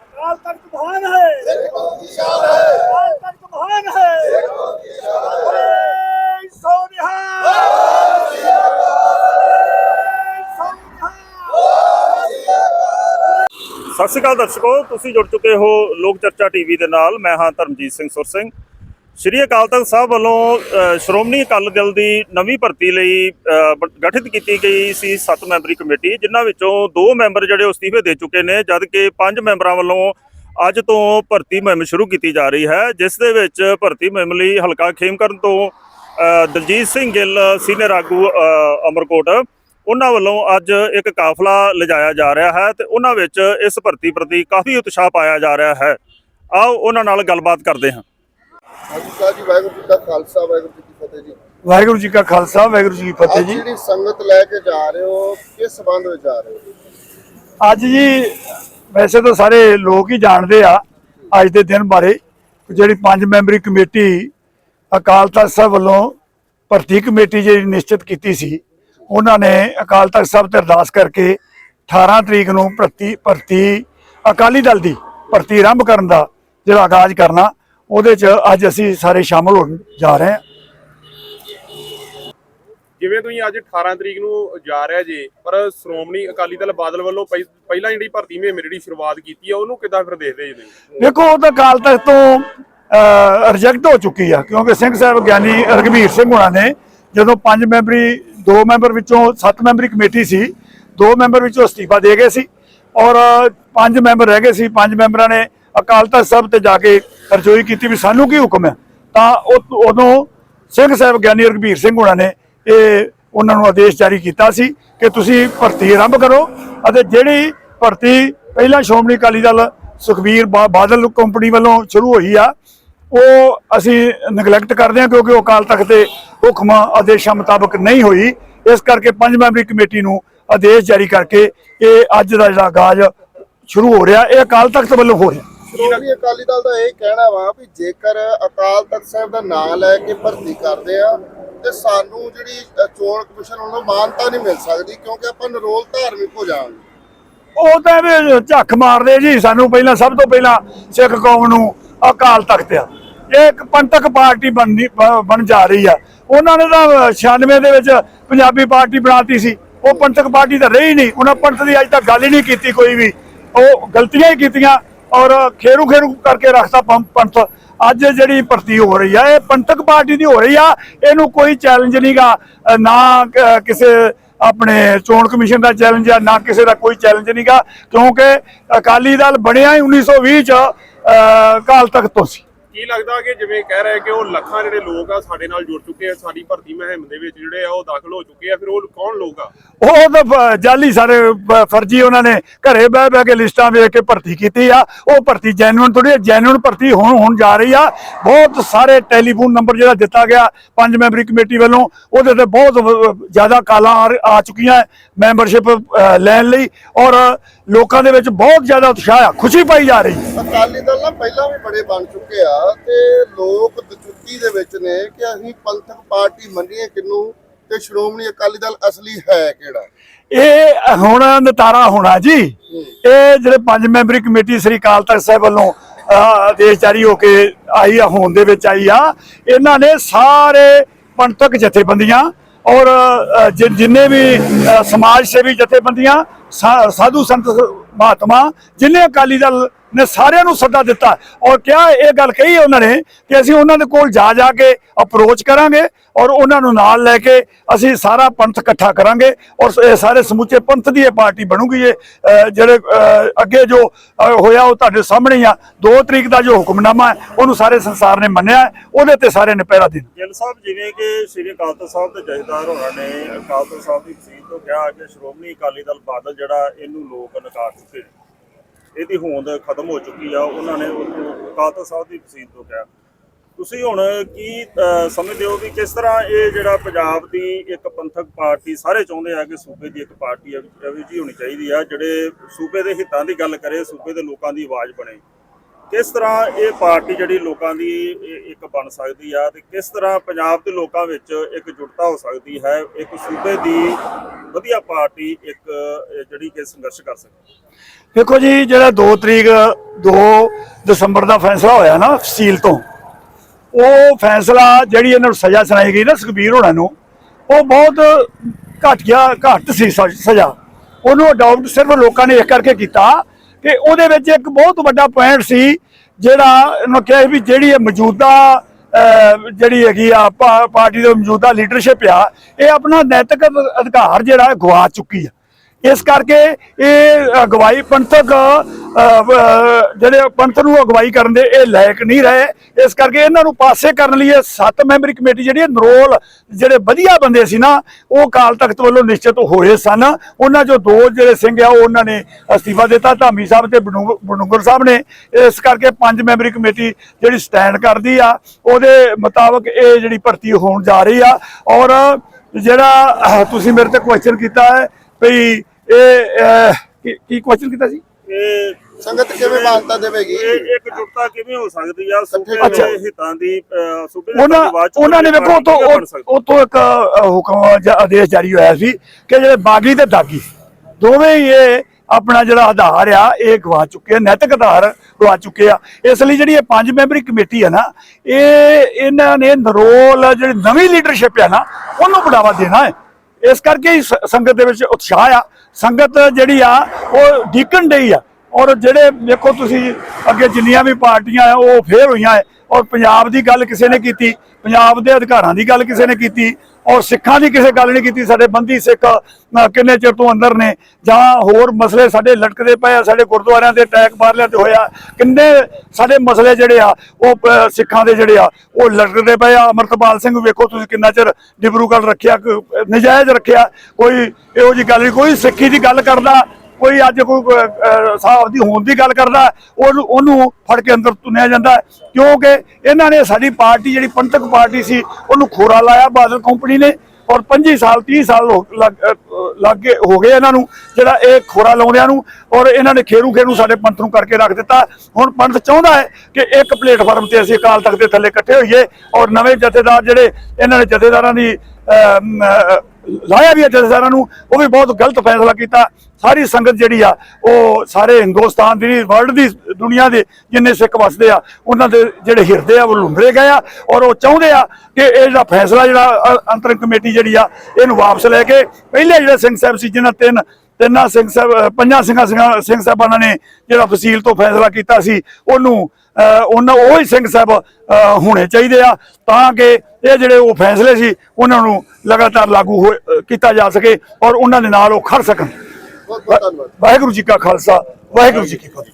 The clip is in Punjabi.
अकाल तख्त महान है अकाल तख्त महान है जय सो निहाल जय सो निहाल ਸਤਿ ਸ਼੍ਰੀ ਅਕਾਲ ਦਰਸ਼ਕੋ ਤੁਸੀਂ ਜੁੜ ਚੁੱਕੇ ਹੋ ਲੋਕ ਚਰਚਾ ਟੀਵੀ ਦੇ ਨਾਲ ਮੈਂ ਹਾਂ ਧਰਮਜੀਤ ਸਿੰਘ ਸੁਰ ਸਿੰਘ ਸ਼੍ਰੀ ਅਕਾਲ ਤਖਤ ਸਾਹਿਬ ਵੱਲੋਂ ਸ਼੍ਰੋਮਣੀ ਅਕਾਲੀ ਦਲ ਦੀ ਨਵੀਂ ਭਰਤੀ ਲਈ ਬ- ਗਠਿਤ ਕੀਤੀ ਗਈ ਸੀ 7 ਮੈਂਬਰੀ ਕਮੇਟੀ, ਜਿਨ੍ਹਾਂ ਵਿੱਚੋਂ ਦੋ ਮੈਂਬਰ ਜਿਹੜੇ ਉਹ ਅਸਤੀਫੇ ਦੇ ਚੁੱਕੇ ਨੇ, ਜਦ ਕਿ ਪੰਜ ਮੈਂਬਰਾਂ ਵੱਲੋਂ ਅੱਜ ਤੋਂ ਭਰਤੀ ਮੁਹਿੰਮ ਸ਼ੁਰੂ ਕੀਤੀ ਜਾ ਰਹੀ ਹੈ, ਜਿਸ ਦੇ ਵਿੱਚ ਭਰਤੀ ਮੁਹਿੰਮ ਲਈ ਹਲਕਾ ਖੇਮਕਰਨ ਤੋਂ ਦਲਜੀਤ ਸਿੰਘ ਗਿੱਲ, ਸੀਨੀਅਰ ਆਗੂ ਅਮਰਕੋਟ, ਉਹਨਾਂ ਵੱਲੋਂ ਅੱਜ ਇੱਕ ਕਾਫਲਾ ਲਿਜਾਇਆ ਜਾ ਰਿਹਾ ਹੈ ਤੇ ਉਹਨਾਂ ਵਿੱਚ ਇਸ ਭਰਤੀ ਪ੍ਰਤੀ ਕਾਫੀ ਉਤਸ਼ਾਹ ਪਾਇਆ ਜਾ ਰਿਹਾ ਹੈ। ਆਓ ਉਹਨਾਂ ਨਾਲ ਗੱਲਬਾਤ ਕਰਦੇ ਹਾਂ। ਹਾਂਜੀ ਸਾਹਿਬ ਜੀ ਵਾਹਿਗੁਰੂ ਜੀ ਦਾ ਖਾਲਸਾ ਵਾਹਿਗੁਰੂ ਜੀ ਕੀ ਫਤਿਹ ਜੀ। ਵਾਹਿਗੁਰੂ ਜੀ ਕਾ ਖਾਲਸਾ ਵਾਹਿਗੁਰੂ ਜੀ ਕੀ ਫਤਿਹ ਅੱਜ ਜੀ। ਜਿਹੜੀ ਸੰਗਤ ਲੈ ਕੇ ਜਾ ਰਹੇ ਹੋ ਕਿਸ ਸੰਬੰਧ ਵਿੱਚ ਜਾ ਰਹੇ ਹੋ? ਅੱਜ ਜੀ ਵੈਸੇ ਤਾਂ ਸਾਰੇ ਲੋਕ ਹੀ ਜਾਣਦੇ ਆ ਅੱਜ ਦੇ ਦਿਨ ਬਾਰੇ। ਜਿਹੜੀ ਪੰਜ ਮੈਂਬਰੀ ਕਮੇਟੀ ਅਕਾਲ ਤਖਤ ਸਾਹਿਬ ਵੱਲੋਂ ਭਰਤੀ ਕਮੇਟੀ ਜਿਹੜੀ ਨਿਸ਼ਚਿਤ ਕੀਤੀ ਸੀ ਉਹਨਾਂ ਨੇ ਅਕਾਲ ਤਖਤ ਸਾਹਿਬ ਤੇ ਅਰਦਾਸ ਕਰਕੇ 18 ਤਰੀਕ ਨੂੰ ਭਰਤੀ ਭਰਤੀ ਅਕਾਲੀ ਦਲ ਦੀ ਭਰਤੀ ਆਰੰਭ ਕਰਨ ਦਾ ਜਿਹੜਾ ਆਗਾਜ਼ ਕਰਨਾ ਉਹਦੇ 'ਚ ਅੱਜ ਅਸੀਂ ਸਾਰੇ ਸ਼ਾਮਲ ਹੋਣ ਜਾ ਰਹੇ ਹਾਂ। ਜਿਵੇਂ ਤੁਸੀਂ ਅੱਜ 18 ਤਰੀਕ ਨੂੰ ਜਾ ਰਿਹਾ ਜੇ ਪਰ ਸ਼੍ਰੋਮਣੀ ਅਕਾਲੀ ਦਲ ਬਾਦਲ ਵੱਲੋਂ ਪਹਿ- ਪਹਿਲਾਂ ਜਿਹੜੀ ਭਰਤੀ ਮੁਹਿੰਮ ਜਿਹੜੀ ਸ਼ੁਰੂਆਤ ਕੀਤੀ ਆ ਉਹਨੂੰ ਕਿੱਦਾਂ ਫਿਰ ਦੇਖਦੇ ਜੀ ਦੇਖੋ ਉਹ ਤਾਂ ਅਕਾਲ ਤਖਤ ਤੋਂ ਰਿਜੈਕਟ ਹੋ ਚੁੱਕੀ ਆ ਕਿਉਂਕਿ ਸਿੰਘ ਸਾਹਿਬ ਗਿਆਨੀ ਰਗਵੀਰ ਸਿੰਘ ਹੋਣਾ ਨੇ ਜਦੋਂ ਪੰਜ ਮੈਂਬਰੀ ਦੋ ਮੈਂਬਰ ਵਿੱਚੋਂ ਸੱਤ ਮੈਂਬਰੀ ਕਮੇਟੀ ਸੀ ਦੋ ਮੈਂਬਰ ਵਿੱਚੋਂ ਅਸਤੀਫਾ ਦੇ ਗਏ ਸੀ ਔਰ ਪੰਜ ਮੈਂਬਰ ਰਹਿ ਗਏ ਸੀ। ਪੰਜ ਮੈਂਬਰਾਂ ਨੇ ਅਕਾਲ ਤਖਤ ਸਾਹਿਬ ਤੇ ਜਾ ਕੇ ਰਜੋਈ ਕੀਤੀ ਵੀ ਸਾਨੂੰ ਕੀ ਹੁਕਮ ਹੈ? ਤਾਂ ਉਦੋਂ ਸਿੰਘ ਸਾਹਿਬ ਗਿਆਨੀ ਰਗਵੀਰ ਸਿੰਘ ਹੋਣਾ ਨੇ ਇਹ ਉਹਨਾਂ ਨੂੰ ਆਦੇਸ਼ ਜਾਰੀ ਕੀਤਾ ਸੀ ਕਿ ਤੁਸੀਂ ਭਰਤੀ ਆਰੰਭ ਕਰੋ ਅਤੇ ਜਿਹੜੀ ਭਰਤੀ ਪਹਿਲਾਂ ਸ਼੍ਰੋਮਣੀ ਅਕਾਲੀ ਦਲ ਸੁਖਬੀਰ ਬਾ- ਬਾਦਲ ਕੰਪਨੀ ਵੱਲੋਂ ਸ਼ੁਰੂ ਹੋਈ ਆ, ਉਹ ਅਸੀਂ ਨੈਗਲੈਕਟ ਕਰਦੇ ਹਾਂ ਕਿਉਂਕਿ ਉਹ ਅਕਾਲ ਤਖਤ ਦੇ ਹੁਕਮਾਂ ਆਦੇਸ਼ਾਂ ਮੁਤਾਬਕ ਨਹੀਂ ਹੋਈ। ਇਸ ਕਰਕੇ ਪੰਜ ਮੈਂਬਰੀ ਕਮੇਟੀ ਨੂੰ ਆਦੇਸ਼ ਜਾਰੀ ਕਰਕੇ ਇਹ ਅੱਜ ਦਾ ਜਿਹੜਾ ਆਗਾਜ਼ ਸ਼ੁਰੂ ਹੋ ਰਿਹਾ, ਇਹ ਅਕਾਲ ਤਖਤ ਵੱਲੋਂ ਹੋ ਰਿਹਾ। ਸ਼੍ਰੋਮਣੀ ਅਕਾਲੀ ਦਲ ਦਾ ਇਹ ਕਹਿਣਾ ਵਾ ਵੀ ਜੇਕਰ ਅਕਾਲ ਤਖਤ ਸਾਹਿਬ ਦਾ ਨਾਮ ਲੈ ਕੇ ਭਰਤੀ ਕਰਦੇ ਆ ਤੇ ਸਾਨੂੰ ਜਿਹੜੀ ਚੋਣ ਕਮਿਸ਼ਨ ਵੱਲੋਂ ਮਾਨਤਾ ਨਹੀਂ ਮਿਲ ਸਕਦੀ ਕਿਉਂਕਿ ਆਪਾਂ ਨਰੋਲ ਧਾਰਮਿਕ ਹੋ ਜਾਵਾਂਗੇ। ਉਹ ਤਾਂ ਐਵੇਂ ਝੱਖ ਮਾਰਦੇ ਜੀ ਸਾਨੂੰ ਪਹਿਲਾਂ ਸਭ ਤੋਂ ਪਹਿਲਾਂ ਸਿੱਖ ਕੌਮ ਨੂੰ ਅਕਾਲ ਤਖਤ ਆ। ਇਹ ਇੱਕ ਪੰਥਕ ਪਾਰਟੀ ਬਣਨੀ ਬ- ਬਣ ਜਾ ਰਹੀ ਆ। ਉਹਨਾਂ ਨੇ ਤਾਂ 96 ਦੇ ਵਿੱਚ ਪੰਜਾਬੀ ਪਾਰਟੀ ਬਣਾਤੀ ਸੀ। ਉਹ ਪੰਥਕ ਪਾਰਟੀ ਤਾਂ ਰਹੀ ਨਹੀਂ। ਉਹਨਾਂ ਪੰਥ ਦੀ ਅੱਜ ਤੱਕ ਗੱਲ ਹੀ ਨਹੀਂ ਕੀਤੀ ਕੋਈ ਵੀ। ਉਹ ਗਲਤੀਆਂ ਹੀ ਕੀਤੀਆਂ। ਔਰ ਖੇਰੂ ਖੇਰੂ ਕਰਕੇ ਰੱਖਦਾ ਪੰਥ ਪੰਥ। ਅੱਜ ਜਿਹੜੀ ਭਰਤੀ ਹੋ ਰਹੀ ਆ, ਇਹ ਪੰਥਕ ਪਾਰਟੀ ਦੀ ਹੋ ਰਹੀ ਆ। ਇਹਨੂੰ ਕੋਈ ਚੈਲੰਜ ਨਹੀਂਗਾ ਨਾ ਕਿਸੇ ਆਪਣੇ ਚੋਣ ਕਮਿਸ਼ਨ ਦਾ ਚੈਲੰਜ ਆ, ਨਾ ਕਿਸੇ ਦਾ ਕੋਈ ਚੈਲੰਜ ਨਹੀਂਗਾ ਕਿਉਂਕਿ ਅਕਾਲੀ ਦਲ ਬਣਿਆ ਹੀ 1920 ਚ ਕਾਲ ਅਕਾਲ ਤਖਤ ਤੋਂ ਸੀ। ਕੀ ਲੱਗਦਾ ਕਿ ਜਿਵੇਂ ਕਹਿ ਰਹੇ ਕਿ ਉਹ ਲੱਖਾਂ ਜਿਹੜੇ ਲੋਕ ਆ ਸਾਡੇ ਨਾਲ ਜੁੜ ਚੁੱਕੇ ਆ, ਸਾਡੀ ਭਰਤੀ ਮੁਹਿੰਮ ਦੇ ਵਿੱਚ ਜਿਹੜੇ ਆ ਉਹ ਦਾਖਲ ਹੋ ਚੁੱਕੇ ਆ, ਫਿਰ ਉਹ ਕੌਣ ਲੋਕ ਆ ਉਹ ਤਾਂ ਜਾਲੀ ਸਾਰੇ ਫਰਜੀ ਉਹਨਾਂ ਨੇ ਘਰੇ ਬਹਿ ਬਹਿ ਕੇ ਲਿਸਟਾਂ ਵੇਖ ਕੇ ਭਰਤੀ ਕੀਤੀ ਆ। ਉਹ ਭਰਤੀ ਜੈਨੂਇਨ ਥੋੜੀ ਜੈਨੂਇਨ ਭਰਤੀ ਹੁਣ ਹੁਣ ਜਾ ਰਹੀ ਆ। ਬਹੁਤ ਸਾਰੇ ਟੈਲੀਫੋਨ ਨੰਬਰ ਜਿਹੜਾ ਦਿੱਤਾ ਗਿਆ ਪੰਜ ਮੈਂਬਰੀ ਕਮੇਟੀ ਵੱਲੋਂ, ਉਹਦੇ ਤੇ ਬਹੁਤ ਜ਼ਿਆਦਾ ਕਾਲਾਂ ਆ ਚੁੱਕੀਆਂ ਮੈਂਬਰਸ਼ਿਪ ਲੈਣ ਲਈ। ਔਰ ਲੋਕਾਂ ਦੇ ਵਿੱਚ ਬਹੁਤ ਜ਼ਿਆਦਾ ਉਤਸ਼ਾਹ ਆ ਖੁਸ਼ੀ ਪਾਈ ਜਾ ਰਹੀ। ਅਕਾਲੀ ਦਲ ਨਾ ਪਹਿਲਾਂ ਵੀ ਬੜੇ ਬਣ ਚੁੱਕੇ ਆ ਤੇ ਲੋਕ ਦਚੁੱਤੀ ਦੇ ਵਿੱਚ ਨੇ ਕਿ ਅਸੀਂ ਪੰਥਕ ਪਾਰਟੀ ਮੰਨੀਏ ਕਿਨੂੰ ਤੇ ਸ਼੍ਰੋਮਣੀ ਅਕਾਲੀ ਦਲ ਅਸਲੀ ਹੈ ਕਿਹੜਾ? ਇਹ ਹੁਣ ਨਤਾਰਾ ਹੋਣਾ ਜੀ। ਇਹ ਜਿਹੜੇ ਪੰਜ ਮੈਂਬਰੀ ਕਮੇਟੀ ਸ੍ਰੀ ਅਕਾਲ ਤਖਤ ਸਾਹਿਬ ਵੱਲੋਂ ਆਦੇਸ਼ ਜਾਰੀ ਹੋ ਕੇ ਆਈ ਆ ਹੋਣ ਦੇ ਵਿੱਚ ਆਈ ਆ ਇਹਨਾਂ ਨੇ ਸਾਰੇ ਪੰਥਕ ਜਥੇਬੰਦੀਆਂ ਔਰ ਜਿੰਨੇ ਵੀ ਸਮਾਜ ਸੇਵੀ ਜਥੇਬੰਦੀਆਂ ਸਾਧੂ ਸੰਤ ਮਹਾਤਮਾ ਜਿੰਨੇ ਅਕਾਲੀ ਦਲ ਨੇ ਸਾਰਿਆਂ ਨੂੰ ਸੱਦਾ ਦਿੱਤਾ। ਔਰ ਕਿਹਾ ਇਹ ਗੱਲ ਕਹੀ ਉਹਨਾਂ ਨੇ ਕਿ ਅਸੀਂ ਉਹਨਾਂ ਦੇ ਕੋਲ ਜਾ ਜਾ ਕੇ ਅਪਰੋਚ ਕਰਾਂਗੇ ਔਰ ਉਹਨਾਂ ਨੂੰ ਨਾਲ ਲੈ ਕੇ ਅਸੀਂ ਸਾਰਾ ਪੰਥ ਇਕੱਠਾ ਕਰਾਂਗੇ ਔਰ ਇਹ ਸਾਰੇ ਸਮੁੱਚੇ ਪੰਥ ਦੀ ਇਹ ਪਾਰਟੀ ਬਣੂਗੀ ਇਹ ਜਿਹੜੇ ਅੱਗੇ ਜੋ ਹੋਇਆ ਉਹ ਤੁਹਾਡੇ ਸਾਹਮਣੇ ਆ। 2 ਤਰੀਕ ਦਾ ਜੋ ਹੁਕਮਨਾਮਾ ਹੈ, ਉਹਨੂੰ ਸਾਰੇ ਸੰਸਾਰ ਨੇ ਮੰਨਿਆ ਉਹਦੇ ਤੇ ਸਾਰੇ ਨੇ ਪਹਿਰਾ ਦਿੱਤਾ ਗਿੱਲ ਸਾਹਿਬ, ਜਿਵੇਂ ਕਿ ਸ੍ਰੀ ਅਕਾਲ ਤਖਤ ਸਾਹਿਬ ਦੇ ਜਥੇਦਾਰ ਹੋਣਾ ਨੇ ਅਕਾਲ ਤਖਤ ਸਾਹਿਬ ਦੀ ਤਸਦੀਕ ਤੋਂ ਕਿਹਾ ਕਿ ਸ਼੍ਰੋਮਣੀ ਅਕਾਲੀ ਦਲ ਬਾਦਲ ਜਿਹੜਾ, ਇਹਨੂੰ ਲੋਕ ਨਕਾਰ ਚੁੱਕੇ ਨੇ ਇਹਦੀ ਹੋਂਦ ਖਤਮ ਹੋ ਚੁੱਕੀ ਆ, ਉਹਨਾਂ ਨੇ ਉਹਨੂੰ ਅਕਾਲ ਤਖਤ ਸਾਹਿਬ ਦੀ ਤਸਦੀਕ ਤੋਂ ਕਿਹਾ। ਤੁਸੀਂ ਹੁਣ ਕੀ ਸਮਝਦੇ ਹੋ ਵੀ ਕਿਸ ਤਰ੍ਹਾਂ ਇਹ ਜਿਹੜਾ ਪੰਜਾਬ ਦੀ ਇੱਕ ਪੰਥਕ ਪਾਰਟੀ ਸਾਰੇ ਚਾਹੁੰਦੇ ਆ ਕਿ ਸੂਬੇ ਦੀ ਇੱਕ ਪਾਰਟੀ ਇਹੋ ਜਿਹੀ ਹੋਣੀ ਚਾਹੀਦੀ ਆ, ਜਿਹੜੇ ਸੂਬੇ ਦੇ ਹਿੱਤਾਂ ਦੀ ਗੱਲ ਕਰੇ, ਸੂਬੇ ਦੇ ਲੋਕਾਂ ਦੀ ਆਵਾਜ਼ ਬਣੇ। ਕਿਸ ਤਰ੍ਹਾਂ ਇਹ ਪਾਰਟੀ ਜਿਹੜੀ ਲੋਕਾਂ ਦੀ ਇੱਕ ਬਣ ਸਕਦੀ ਆ ਤੇ ਕਿਸ ਤਰ੍ਹਾਂ ਪੰਜਾਬ ਦੇ ਲੋਕਾਂ ਵਿੱਚ ਇੱਕ ਜੁਟਤਾ ਹੋ ਸਕਦੀ ਹੈ, ਇੱਕ ਸੂਬੇ ਦੀ ਵਧੀਆ ਪਾਰਟੀ ਇੱਕ ਜਿਹੜੀ ਕਿ ਸੰਘਰਸ਼ ਕਰ ਸਕਦੀ ਦੇਖੋ ਜੀ, ਜਿਹੜਾ 2 ਤਰੀਕ 2 ਦਸੰਬਰ ਦਾ ਫੈਸਲਾ ਹੋਇਆ ਨਾ ਤਹਿਸੀਲ ਤੋਂ, ਉਹ ਫੈਸਲਾ ਜਿਹੜੀ ਇਹਨਾਂ ਨੂੰ ਸਜ਼ਾ ਸੁਣਾਈ ਗਈ ਨਾ ਸੁਖਬੀਰ ਹੋਣਾ ਨੂੰ, ਉਹ ਬਹੁਤ ਘੱਟ ਘੱਟ ਸੀ ਸਜ਼ਾ ਉਹਨੂੰ ਅਡਾਪਟ ਸਿਰਫ ਲੋਕਾਂ ਨੇ ਇਸ ਕਰਕੇ ਕੀਤਾ ਕਿ ਉਹਦੇ ਵਿੱਚ ਇੱਕ ਬਹੁਤ ਵੱਡਾ ਪੁਆਇੰਟ ਸੀ, ਜਿਹੜਾ ਇਹਨੂੰ ਕਿਹਾ ਸੀ ਵੀ ਜਿਹੜੀ ਇਹ ਮੌਜੂਦਾ ਜਿਹੜੀ ਹੈਗੀ ਆ, ਪਾ- ਪਾਰਟੀ ਦੇ ਮੌਜੂਦਾ ਲੀਡਰਸ਼ਿਪ ਆ, ਇਹ ਆਪਣਾ ਨੈਤਿਕ ਅਧਿਕਾਰ ਜਿਹੜਾ ਗਵਾ ਚੁੱਕੀ ਆ। ਇਸ ਕਰਕੇ ਇਹ ਅਗਵਾਈ ਪੰਥਕ ਜਿਹੜੇ ਪੰਥ ਨੂੰ ਅਗਵਾਈ ਕਰਨ ਦੇ ਇਹ ਲਾਇਕ ਨਹੀਂ ਰਹੇ। ਇਸ ਕਰਕੇ ਇਹਨਾਂ ਨੂੰ ਪਾਸੇ ਕਰਨ ਲਈ ਇਹ ਸੱਤ ਮੈਂਬਰੀ ਕਮੇਟੀ ਜਿਹੜੀ ਹੈ, ਨਰੋਲ ਜਿਹੜੇ ਵਧੀਆ ਬੰਦੇ ਸੀ ਨਾ, ਉਹ ਕਾਲ ਤਖਤ ਵੱਲੋਂ ਨਿਸ਼ਚਿਤ ਹੋਏ ਸਨ। ਉਹਨਾਂ ਚੋਂ ਦੋ ਜਿਹੜੇ ਸਿੰਘ ਆ, ਉਹ ਉਹਨਾਂ ਨੇ ਅਸਤੀਫਾ ਦਿੱਤਾ, ਧਾਮੀ ਸਾਹਿਬ ਤੇ ਬਨੂ- ਬਨੂੰਗਰ ਸਾਹਿਬ ਨੇ। ਇਸ ਕਰਕੇ ਪੰਜ ਮੈਂਬਰੀ ਕਮੇਟੀ ਜਿਹੜੀ ਸਟੈਂਡ ਕਰਦੀ ਆ, ਉਹਦੇ ਮੁਤਾਬਕ ਇਹ ਜਿਹੜੀ ਭਰਤੀ ਹੋਣ ਜਾ ਰਹੀ ਆ। ਔਰ ਜਿਹੜਾ ਤੁਸੀਂ ਮੇਰੇ ਤੇ ਕੁਐਸਚਨ ਕੀਤਾ ਹੈ ਵੀ ਇਹ ਕੀ- ਕੁਐਸਚਨ ਕੀਤਾ ਸੀ? ਇਹ ਸੰਗਤ ਕਿਵੇਂ ਮਾਨਤਾ ਦੇਵੇਗੀ? ਇਹ ਇੱਕ ਜੁਟਤਾ ਕਿਵੇਂ ਹੋ ਸਕਦੀ ਆ? ਸੂਬੇ ਅੱਛਾ। ਦੇ ਹਿੱਤਾਂ ਦੀ ਸੂਬੇ ਦੇ ਉਹਨਾਂ ਉਹਨਾਂ ਨੇ ਵੇਖੋ ਪਾਰਟੀ ਤੋਂ ਕਿਵੇਂ ਬਣ ਸਕਦੀ? ਉਹ ਤੋਂ ਇੱਕ ਹੁਕਮ ਜਾਂ ਆਦੇਸ਼ ਜਾਰੀ ਹੋਇਆ ਸੀ ਕਿ ਜਿਹੜੇ ਬਾਗੀ ਤੇ ਦਾਗੀ ਦੋਵੇਂ ਹੀ ਇਹ ਆਪਣਾ ਜਿਹੜਾ ਆਧਾਰ ਆ ਇਹ ਗਵਾ ਚੁੱਕੇ ਆ ਨੈਤਿਕ ਆਧਾਰ ਗਵਾ ਚੁੱਕੇ ਆ। ਇਸ ਲਈ ਜਿਹੜੀ ਇਹ ਪੰਜ ਮੈਂਬਰੀ ਕਮੇਟੀ ਆ ਨਾ ਇਹ ਇਹਨਾਂ ਨੇ ਨਰੋਲ ਜਿਹੜੀ ਨਵੀਂ ਲੀਡਰਸ਼ਿਪ ਆ ਨਾ ਉਹਨੂੰ ਬੜਾਵਾ ਦੇਣਾ ਹੈ। ਇਸ ਕਰਕੇ ਹੀ ਸ- ਸੰਗਤ ਦੇ ਵਿੱਚ ਉਤਸ਼ਾਹ ਆ। ਸੰਗਤ ਜਿਹੜੀ ਆ, ਉਹ ਡੀਕਨ ਡਈ ਆ। ਔਰ ਜਿਹੜੇ ਵੇਖੋ ਤੁਸੀਂ, ਅੱਗੇ ਜਿੰਨੀਆਂ ਵੀ ਪਾਰਟੀਆਂ ਆ, ਉਹ ਫੇਰ ਹੋਈਆਂ ਹੈ ਔਰ ਪੰਜਾਬ ਦੀ ਗੱਲ ਕਿਸੇ ਨੇ ਕੀਤੀ, ਪੰਜਾਬ ਦੇ ਅਧਿਕਾਰਾਂ ਦੀ ਗੱਲ ਕਿਸੇ ਨੇ ਕੀਤੀ। ਔਰ ਸਿੱਖਾਂ ਦੀ ਕਿਸੇ ਗੱਲ ਨਹੀਂ ਕੀਤੀ, ਸਾਡੇ ਬੰਦੀ ਸਿੱਖ ਕਿੰਨੇ ਚਿਰ ਤੋਂ ਅੰਦਰ ਨੇ, ਜਾਂ ਹੋਰ ਮਸਲੇ ਸਾਡੇ ਲਟਕਦੇ ਪਏ ਆ, ਸਾਡੇ ਗੁਰਦੁਆਰਿਆਂ ਦੇ ਅਟੈਕ ਬਾਹਰਲਿਆਂ ਤੇ ਹੋਇਆ, ਕਿੰਨੇ ਸਾਡੇ ਮਸਲੇ ਜਿਹੜੇ ਆ, ਉਹ ਸਿੱਖਾਂ ਦੇ ਜਿਹੜੇ ਆ, ਉਹ ਲਟਕਦੇ ਪਏ ਆ। ਅਮਰਤਪਾਲ ਸਿੰਘ, ਵੇਖੋ ਤੁਸੀਂ ਕਿੰਨਾ ਚਿਰ ਡਿਬਰੂਗੜ੍ਹ ਰੱਖਿਆ ਨਜਾਇਜ਼ ਰੱਖਿਆ, ਕੋਈ ਇਹੋ ਜੀ ਗੱਲ ਨਹੀਂ, ਕੋਈ ਸਿੱਖੀ ਦੀ ਗੱਲ ਕਰਦਾ ਕੋਈ ਅੱਜ ਕੋਈ ਸਾਹਿਬ ਦੀ ਹੋਣ ਦੀ ਗੱਲ ਕਰਦਾ, ਉਹਨੂੰ ਉਹਨੂੰ ਫੜ ਕੇ ਅੰਦਰ ਤੁੰਨਿਆ ਜਾਂਦਾ ਕਿਉਂਕਿ ਇਹਨਾਂ ਨੇ ਸਾਡੀ ਪਾਰਟੀ ਜਿਹੜੀ ਪੰਥਕ ਪਾਰਟੀ ਸੀ, ਉਹਨੂੰ ਖੋਰਾ ਲਾਇਆ ਬਾਦਲ ਕੰਪਨੀ ਨੇ ਔਰ 25 ਸਾਲ 30 ਸਾਲ ਹੋ- ਲੱਗ ਅਹ ਹੋ ਗਏ ਇਹਨਾਂ ਨੂੰ, ਜਿਹੜਾ ਇਹ ਖੋਰਾ ਲਾਉਂਦਿਆਂ ਨੂੰ ਔਰ ਇਹਨਾਂ ਨੇ ਖੇਰੂ ਖੇਰੂ ਸਾਡੇ ਪੰਥ ਨੂੰ ਕਰਕੇ ਰੱਖ ਦਿੱਤਾ। ਹੁਣ ਪੰਥ ਚਾਹੁੰਦਾ ਹੈ ਕਿ ਇੱਕ ਪਲੇਟਫਾਰਮ ਤੇ ਅਸੀਂ ਅਕਾਲ ਤਖਤ ਦੇ ਥੱਲੇ ਇਕੱਠੇ ਹੋਈਏ ਔਰ ਨਵੇਂ ਜਥੇਦਾਰ ਜਿਹੜੇ, ਇਹਨਾਂ ਨੇ ਜਥੇਦਾਰਾਂ ਦੀ ਲਾਇਆ ਵੀ ਹੈ ਜਥੇਦਾਰਾਂ ਨੂੰ, ਉਹ ਵੀ ਬਹੁਤ ਗਲਤ ਫੈਸਲਾ ਕੀਤਾ। ਸਾਰੀ ਸੰਗਤ ਜਿਹੜੀ ਆ, ਉਹ ਸਾਰੇ ਹਿੰਦੁਸਤਾਨ ਦੀ ਵਰਲਡ ਦੀ, ਦੁਨੀਆ ਦੇ ਜਿੰਨੇ ਸਿੱਖ ਵਸਦੇ ਆ, ਉਹਨਾਂ ਦੇ ਜਿਹੜੇ ਹਿਰਦੇ ਆ, ਉਹ ਲੁੰਬਰੇ ਗਏ ਆ ਔਰ ਉਹ ਚਾਹੁੰਦੇ ਆ ਕਿ ਇਹ ਜਿਹੜਾ ਫੈਸਲਾ ਜਿਹੜਾ, ਅ- ਅੰਤਰਿਮ ਕਮੇਟੀ ਜਿਹੜੀ ਆ, ਇਹਨੂੰ ਵਾਪਸ ਲੈ ਕੇ ਪਹਿਲੇ ਜਿਹੜੇ ਸਿੰਘ ਸਾਹਿਬ ਸੀ, ਜਿਨ੍ਹਾਂ ਤਿੰਨ, ਤਿੰਨਾਂ ਸਿੰਘ ਸਾਹਿਬ ਪੰਜਾਂ ਸਿੰਘਾਂ ਸਿੰਘਾਂ, ਸਿੰਘ ਸਾਹਿਬਾਨਾਂ ਨੇ ਜਿਹੜਾ ਫਸੀਲ ਤੋਂ ਫੈਸਲਾ ਕੀਤਾ ਸੀ, ਉਹਨੂੰ ਉਹਨਾਂ ਉਹ ਹੀ ਸਿੰਘ ਸਾਹਿਬ ਹੋਣੇ ਚਾਹੀਦੇ ਆ ਤਾਂ ਕਿ ਇਹ ਜਿਹੜੇ ਉਹ ਫੈਸਲੇ ਸੀ, ਉਹਨਾਂ ਨੂੰ ਲਗਾਤਾਰ ਲਾਗੂ ਹੋ- ਕੀਤਾ ਜਾ ਸਕੇ ਔਰ ਉਹਨਾਂ ਦੇ ਨਾਲ ਉਹ ਖੜ ਸਕਣ। ਬਹੁਤ ਵਾਹਿਗੁਰੂ ਜੀ ਕਾ ਖਾਲਸਾ, ਵਾਹਿਗੁਰੂ ਜੀ ਕੀ ਫਤਿਹ।